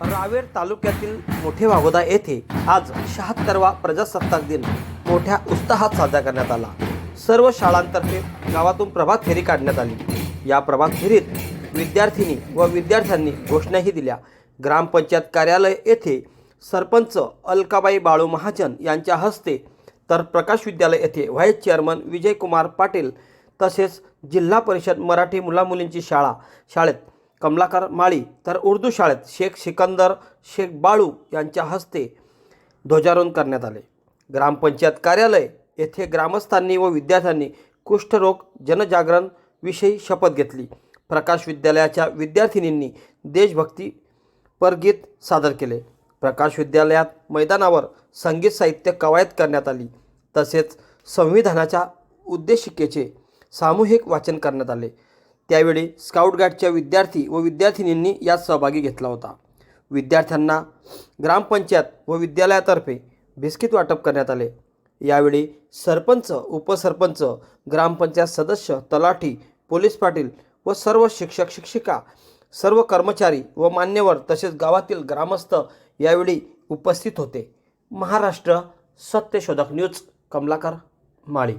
रावेर तालुक्यातील मोठे वाघोदा येथे आज शहात्तरवा प्रजासत्ताक दिन मोठ्या उत्साहात साजरा करण्यात आला. सर्व शाळांतर्फे गावातून प्रभात फेरी काढण्यात आली. या प्रभात फेरीत विद्यार्थिनी व विद्यार्थ्यांनी घोषणाही दिल्या. ग्रामपंचायत कार्यालय येथे सरपंच अलकाबाई बाळू महाजन यांच्या हस्ते तर प्रकाश विद्यालय येथे व्हाईस चेअरमन विजयकुमार पाटील तसेच जिल्हा परिषद मराठी मुलामुलींची शाळा शाळेत कमलाकर माळी तर उर्दू शाळेत शेख सिकंदर शेख बाळू यांच्या हस्ते ध्वजारोहण करण्यात आले. ग्रामपंचायत कार्यालय येथे ग्रामस्थांनी व विद्यार्थ्यांनी कुष्ठरोग जनजागरण विषयी शपथ घेतली. प्रकाश विद्यालयाच्या विद्यार्थिनींनी देशभक्ती परगीत सादर केले. प्रकाश विद्यालयात मैदानावर संगीत साहित्य कवायत करण्यात आली. तसेच संविधानाच्या उद्देशिकेचे सामूहिक वाचन करण्यात आले. त्यावेळी स्काउट गाईडच्या विद्यार्थी व विद्यार्थिनींनी यात सहभागी घेतला होता. विद्यार्थ्यांना ग्रामपंचायत व विद्यालयातर्फे बिस्किट वाटप करण्यात आले. यावेळी सरपंच उपसरपंच ग्रामपंचायत सदस्य तलाठी पोलीस पाटील व सर्व शिक्षक शिक्षिका सर्व कर्मचारी व मान्यवर तसेच गावातील ग्रामस्थ यावेळी उपस्थित होते. महाराष्ट्र सत्यशोधक न्यूज कमलाकर माळी.